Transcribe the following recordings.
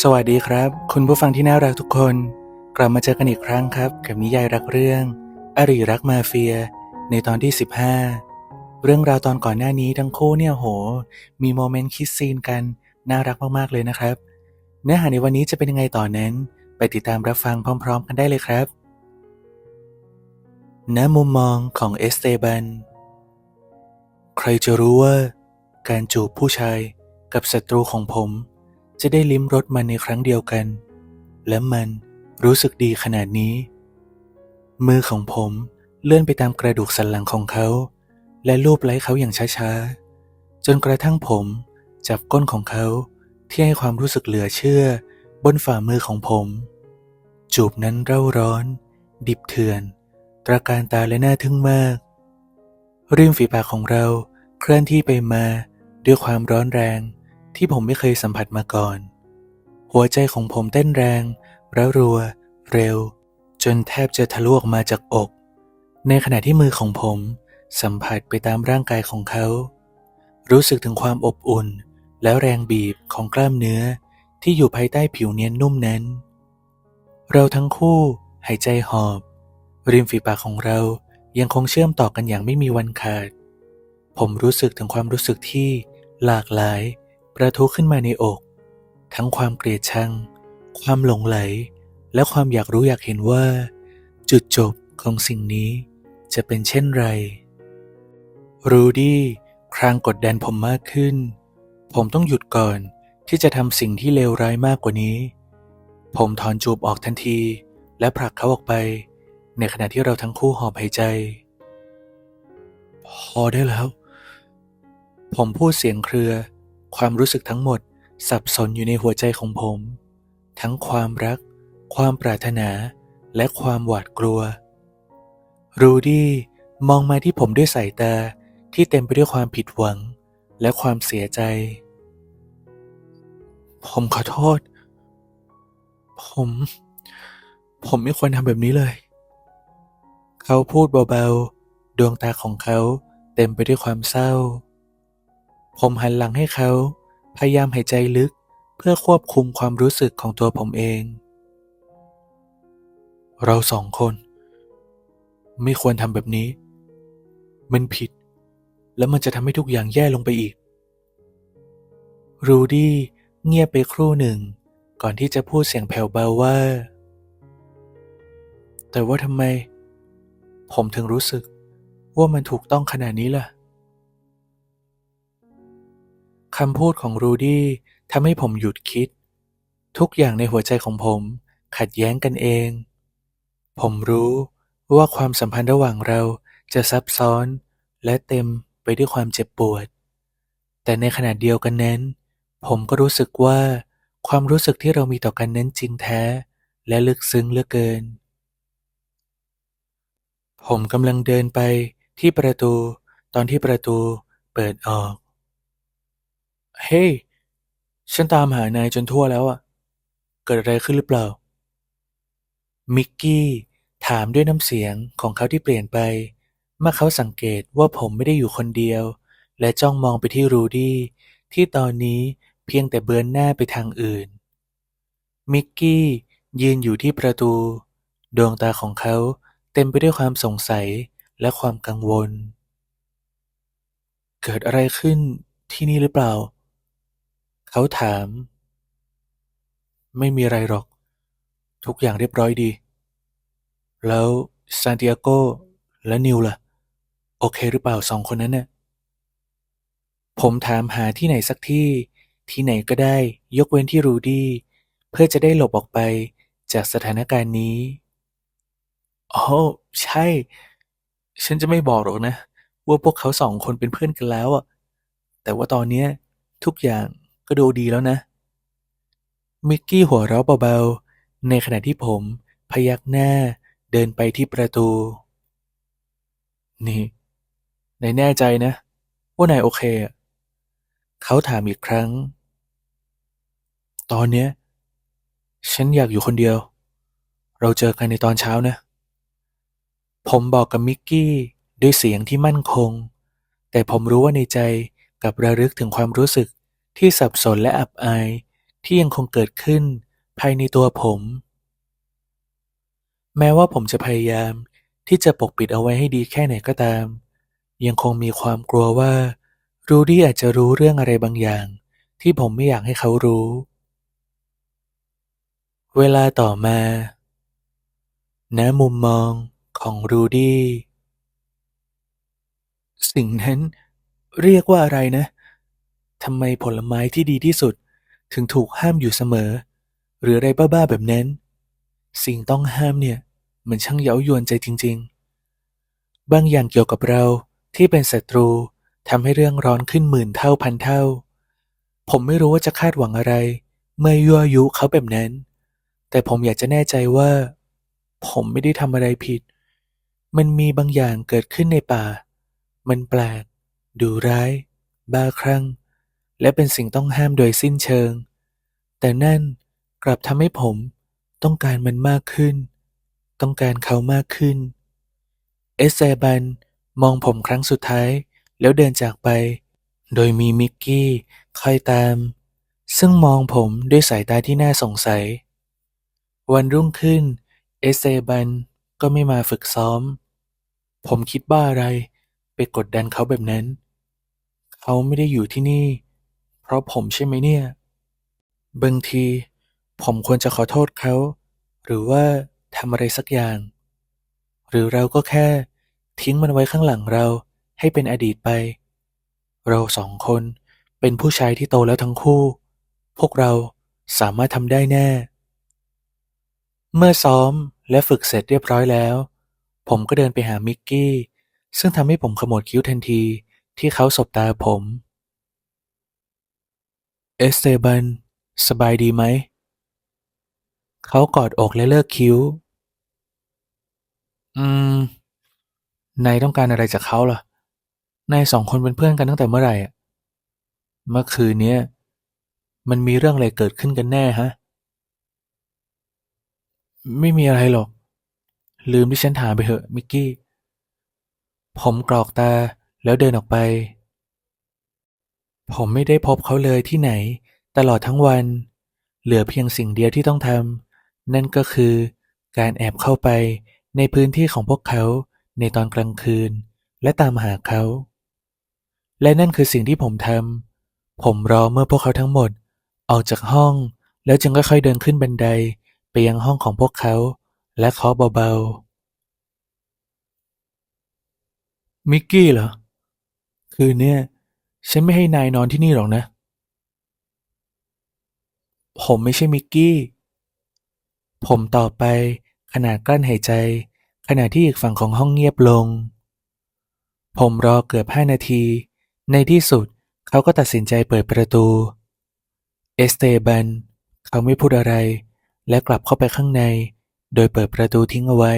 สวัสดีครับ คุณผู้ฟังที่น่ารักทุกคน กลับมาเจอกันอีกครั้งครับ กับนิยายรักเรื่อง อริรักมาเฟีย ในตอนที่ 15 เรื่องราวตอนก่อนหน้านี้ทั้งคู่เนี่ยโห มีโมเมนต์คิสซีนกัน น่ารักมากๆเลยนะครับ เนื้อหาในวันนี้จะเป็นยังไงต่อนนั้น ไปติดตามรับฟังพร้อม ๆ กันได้เลยครับณมุมมองของเอสเตบัน ใครจะรู้ว่า การจูบผู้ชายกับศัตรูของผม จะได้ลิ้มรสมันในครั้งเดียวกัน และมันรู้สึกดีขนาดนี้ มือของผมเลื่อนไปตามกระดูกสันหลังของเขา และลูบไล้เขาอย่างช้าๆ จนกระทั่งผมจับก้นของเขาที่ให้ความรู้สึกเหลือเชื่อ บนฝ่ามือของผม จูบนั้นเร่าร้อน ดิบเถื่อน ตราการตาและน่าทึ่งมาก ริมฝีปากของเราเคลื่อนที่ไปมาด้วยความร้อนแรง ที่ผมไม่เคยสัมผัสมาก่อน หัวใจของผมเต้นแรงระรัว เร็ว จนแทบจะทะลุออกมาจากอก ในขณะที่มือของผมสัมผัสไปตามร่างกายของเขา รู้สึกถึงความอบอุ่น และแรงบีบของกล้ามเนื้อที่อยู่ภายใต้ผิวเนียนนุ่มนั้น เราทั้งคู่หายใจหอบ ริมฝีปากของเรายังคงเชื่อมต่อกันอย่างไม่มีวันขาด ผมรู้สึกถึงความรู้สึกที่หลากหลาย ประทุขึ้นมาในอก ทั้งความเกลียดชัง ความหลงไหล และความอยากรู้อยากเห็นว่า จุดจบของสิ่งนี้จะเป็นเช่นไร รูดี้ครางกดดันผมมากขึ้น ผมต้องหยุดก่อนที่จะทำสิ่งที่เลวร้ายมากกว่านี้ ผมถอนจูบออกทันที และผลักเขาออกไป ในขณะที่เราทั้งคู่หอบหายใจ พอได้แล้ว ผมพูดเสียงเครือ ความรู้สึกทั้งหมดสับสนอยู่ในหัวใจของผม ทั้งความรัก ความปรารถนา และความหวาดกลัว รูดี้มองมาที่ผมด้วยสายตาที่เต็มไปด้วยความผิดหวัง และความเสียใจ ผมขอโทษ ผม ผมไม่ควรทำแบบนี้เลย เขาพูดเบาๆ ดวงตาของเขาเต็มไปด้วยความเศร้า ผมหันหลังให้เขา พยายามหายใจลึก เพื่อควบคุมความรู้สึกของตัวผมเอง เราสองคน ไม่ควรทำแบบนี้ มันผิด แล้วมันจะทำให้ทุกอย่างแย่ลงไปอีก รูดี้เงียบไปครู่หนึ่ง ก่อนที่จะพูดเสียงแผ่วเบาว่า แต่ว่าทำไม ผมถึงรู้สึกว่ามันถูกต้องขนาดนี้ล่ะ คำพูดของรูดี้ทำให้ผมหยุดคิด ทุกอย่างในหัวใจของผมขัดแย้งกันเอง ผมรู้ว่าความสัมพันธ์ระหว่างเราจะซับซ้อนและเต็มไปด้วยความเจ็บปวด แต่ในขณะเดียวกันนั้น ผมก็รู้สึกว่าความรู้สึกที่เรามีต่อกันนั้นจริงแท้ และลึกซึ้งเหลือเกิน ผมกำลังเดินไปที่ประตูตอนที่ประตูเปิดออก เฮ้ยฉันตามหานายจนทั่วแล้วอะเกิดอะไรขึ้นหรือเปล่า มิกกี้ถามด้วยน้ำเสียงของเขาที่เปลี่ยนไป เมื่อเขาสังเกตว่าผมไม่ได้อยู่คนเดียว และจ้องมองไปที่รูดี้ที่ตอนนี้เพียงแต่เบือนหน้าไปทางอื่น มิกกี้ยืนอยู่ที่ประตู ดวงตาของเขาเต็มไปด้วยความสงสัยและความกังวล เกิดอะไรขึ้นที่นี่หรือเปล่า เขาถาม ไม่มีอะไรหรอก ทุกอย่างเรียบร้อยดี แล้วซานติอาโกและนิวล่ะ โอเคหรือเปล่าสองคนนั้นน่ะผมถามหาที่ไหนสักที่ ที่ไหนก็ได้ ยกเว้นที่รูดี้เพื่อจะได้หลบออกไปจากสถานการณ์นี้อ๋อใช่ ฉันจะไม่บอกหรอกนะ ว่าพวกเขาสองคนเป็นเพื่อนกันแล้วอะแต่ว่าตอนเนี้ยทุกอย่าง ก็ดูดีแล้วนะ มิกกี้หัวเราะเบาๆ ในขณะที่ผมพยักหน้าเดินไปที่ประตู นี่นายแน่ใจนะ ว่านายโอเค เขาถามอีกครั้ง ตอนเนี้ย ฉันอยากอยู่คนเดียว เราเจอกันในตอนเช้านะ ผมบอกกับมิกกี้ด้วยเสียงที่มั่นคง แต่ผมรู้ว่าในใจกับระลึกถึงความรู้สึก ที่สับสนและอับอายที่ยังคงเกิดขึ้นภายในตัวผม แม้ว่าผมจะพยายามที่จะปกปิดเอาไว้ให้ดีแค่ไหนก็ตาม ยังคงมีความกลัวว่า รูดี้อาจจะรู้เรื่องอะไรบางอย่าง ที่ผมไม่อยากให้เขารู้ เวลาต่อมาณมุมมองของรูดี้ สิ่งนั้นเรียกว่าอะไรนะ ทำไมผลไม้ที่ดีที่สุด ถึงถูกห้ามอยู่เสมอ หรืออะไรบ้าๆแบบนั้น สิ่งต้องห้ามเนี่ย มันช่างเย้ายวนใจจริง ๆ บางอย่างเกี่ยวกับเราที่เป็นศัตรูทำให้เรื่องร้อนขึ้นหมื่นเท่าพันเท่า ผมไม่รู้ว่าจะคาดหวังอะไร เมื่อยั่วยุเขาแบบนั้น แต่ผมอยากจะแน่ใจว่า ผมไม่ได้ทำอะไรผิด มันมีบางอย่างเกิดขึ้นในป่า มันแปลก ดูร้าย บ้าคลั่ง และเป็นสิ่งต้องห้ามโดยสิ้นเชิง แต่นั่นกลับทำให้ผมต้องการมันมากขึ้น ต้องการเขามากขึ้น เอสเซบันมองผมครั้งสุดท้ายแล้วเดินจากไป โดยมีมิกกี้คอยตาม ซึ่งมองผมด้วยสายตาที่น่าสงสัย วันรุ่งขึ้น เอสเซบันก็ไม่มาฝึกซ้อม ผมคิดบ้าอะไรไปกดดันเขาแบบนั้น เขาไม่ได้อยู่ที่นี่ เพราะผมใช่ไหมเนี่ย บางที ผมควรจะขอโทษเขา หรือว่าทำอะไรสักอย่าง หรือเราก็แค่ ทิ้งมันไว้ข้างหลังเราให้เป็นอดีตไป เราสองคนเป็นผู้ชายที่โตแล้วทั้งคู่ พวกเราสามารถทำได้แน่ เมื่อซ้อมและฝึกเสร็จเรียบร้อยแล้ว ผมก็เดินไปหามิกกี้ ซึ่งทำให้ผมขมวดคิ้วทันทีที่เขาสบตาผม อสเตบัน สบายดีไหม เขากอดอกและเลิกคิ้ว อืม นายต้องการอะไรจากเขาล่ะ นายสองคนเป็นเพื่อนกันตั้งแต่เมื่อไหร่อะเมื่อคืนเนี้ยมันมีเรื่องอะไรเกิดขึ้นกันแน่ฮะ ไม่มีอะไรหรอก ลืมที่ฉันถามไปเถอะมิกกี้ ผมกรอกตาแล้วเดินออกไป ผมไม่ได้พบเขาเลยที่ไหนตลอดทั้งวัน เหลือเพียงสิ่งเดียวที่ต้องทำ นั่นก็คือการแอบเข้าไปในพื้นที่ของพวกเขาในตอนกลางคืน และตามหาเขา และนั่นคือสิ่งที่ผมทำ ผมรอเมื่อพวกเขาทั้งหมด ออกจากห้อง แล้วจึงค่อยๆเดินขึ้นบันไดไปยังห้องของพวกเขา และเคาะเบาๆ มิกกี้เหรอ คืนเนี้ย ฉันไม่ให้นายนอนที่นี่หรอกนะ ผมไม่ใช่มิกกี้ ผมตอบไปขณะกลั้นหายใจ ขณะที่อีกฝั่งของห้องเงียบลง ผมรอเกือบห้านาที ในที่สุดเขาก็ตัดสินใจเปิดประตู เอสเตบัน เขาไม่พูดอะไร และกลับเข้าไปข้างใน โดยเปิดประตูทิ้งเอาไว้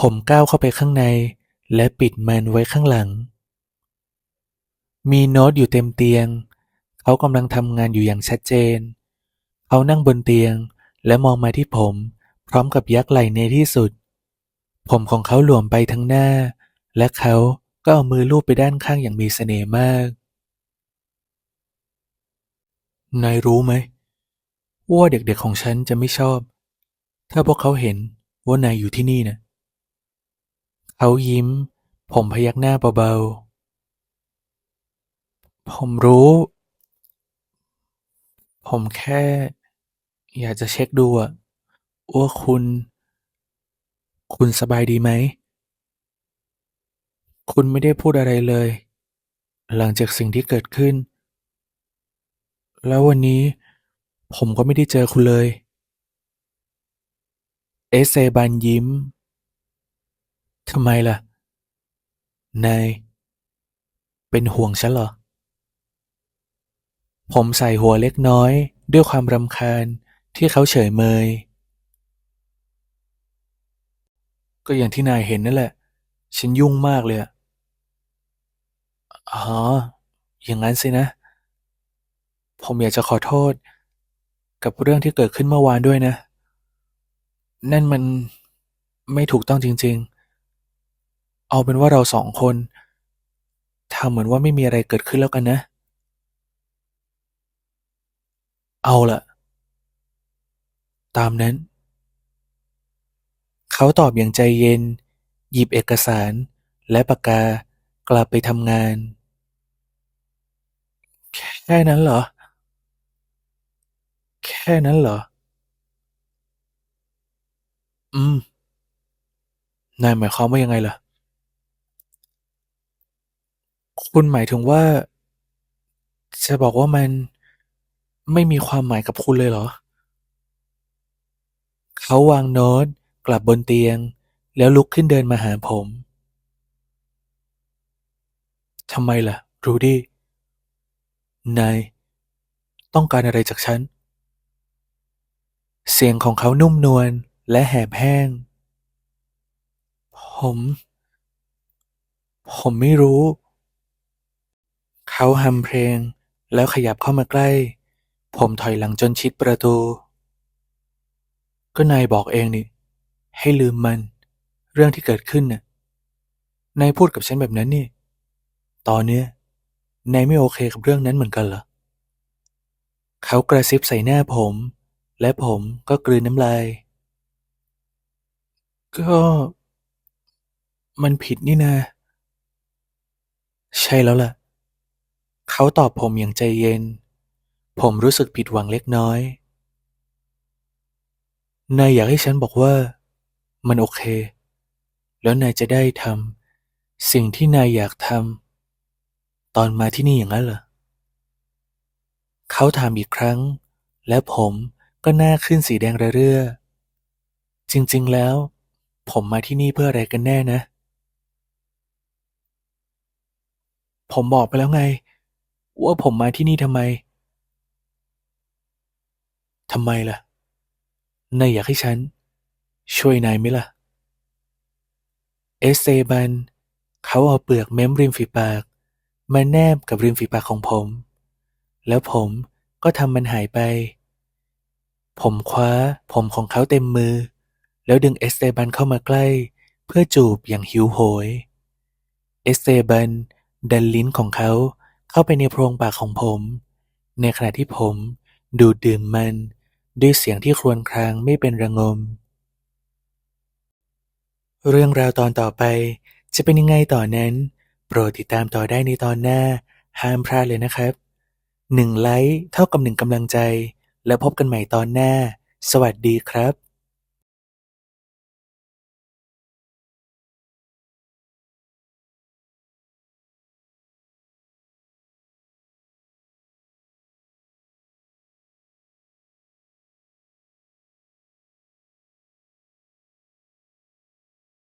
ผมก้าวเข้าไปข้างใน และปิดมันไว้ข้างหลัง มีโน้ตอยู่เต็มเตียง เขากำลังทำงานอยู่อย่างชัดเจน เขานั่งบนเตียงและมองมาที่ผม พร้อมกับยักไหล่ในที่สุด ผมของเขาหลวมไปทั้งหน้า และเขาก็เอามือลูบไปด้านข้างอย่างมีเสน่ห์มากนายรู้ไหมว่าเด็กๆของฉันจะไม่ชอบ ถ้าพวกเขาเห็นว่านายอยู่ที่นี่นะเขายิ้ม ผมพยักหน้าเบาๆ ผมรู้ ผมแค่อยากจะเช็คดูอะว่าคุณ คุณสบายดีไหม คุณไม่ได้พูดอะไรเลย หลังจากสิ่งที่เกิดขึ้น แล้ววันนี้ผมก็ไม่ได้เจอคุณเลย เอสเซบันยิ้ม ทำไมล่ะ นาย เป็นห่วงฉันเหรอ ผมใส่หัวเล็กน้อยด้วยความรำคาญที่เขาเฉยเมย ก็อย่างที่นายเห็นนั่นแหละ ฉันยุ่งมากเลยอะอ๋อ อย่างนั้นสินะ ผมอยากจะขอโทษ กับเรื่องที่เกิดขึ้นเมื่อวานด้วยนะ นั่นมันไม่ถูกต้องจริง ๆ เอาเป็นว่าเราสองคนทำเหมือนว่าไม่มีอะไรเกิดขึ้นแล้วกันนะ เอาละตามนั้น เขาตอบอย่างใจเย็น หยิบเอกสารและปากกากลับไปทำงาน แค่นั้นเหรอ แค่นั้นเหรอ อืมนายหมายความว่ายังไงล่ะ คุณหมายถึงว่า จะบอกว่ามัน ไม่มีความหมายกับคุณเลยเหรอ เขาวางโน้ตกลับบนเตียง แล้วลุกขึ้นเดินมาหาผมทำไมล่ะ รูดี้ นาย ต้องการอะไรจากฉัน เสียงของเขานุ่มนวลและแหบแห้ง ผม ผมไม่รู้ เขาฮัมเพลงแล้วขยับเข้ามาใกล้ ผมถอยหลังจนชิดประตู ก็นายบอกเองนี่ ให้ลืมมัน เรื่องที่เกิดขึ้นน่ะ นายพูดกับฉันแบบนั้นนี่ ตอนเนี้ยนายไม่โอเคกับเรื่องนั้นเหมือนกันเหรอ เขากระซิบใส่หน้าผม และผมก็กลืนน้ำลาย ก็ มันผิดนี่นาใช่แล้วล่ะ เขาตอบผมอย่างใจเย็น ผมรู้สึกผิดหวังเล็กน้อย นายอยากให้ฉันบอกว่า มันโอเค แล้วนายจะได้ทำสิ่งที่นายอยากทำตอนมาที่นี่อย่างนั้นเหรอ เขาถามอีกครั้ง และผมก็หน้าขึ้นสีแดงระเรื่อ จริงๆแล้ว ผมมาที่นี่เพื่ออะไรกันแน่นะ ผมบอกไปแล้วไง ว่าผมมาที่นี่ทำไม ทำไมล่ะ นายอยากให้ฉัน ช่วยนายไหมล่ะ เอสเซบัน เขาเอาเปลือกเม้มริมฝีปาก มาแนบกับริมฝีปากของผม แล้วผมก็ทำมันหายไป ผมคว้าผมของเขาเต็มมือ แล้วดึงเอสเตบันเข้ามาใกล้ เพื่อจูบอย่างหิวโหย เอสเตบันดันลิ้นของเขาเข้าไปในโพรงปากของผม ในขณะที่ผมดูดดื่มมัน ด้วยเสียงที่ครวญครางไม่เป็นระงม เรื่องราวตอนต่อไปจะเป็นยังไงต่อนั้น โปรดติดตามต่อได้ในตอนหน้า ห้ามพลาดเลยนะครับหนึ่งไลค์เท่ากับหนึ่งกำลังใจ แล้วพบกันใหม่ตอนหน้า สวัสดีครับ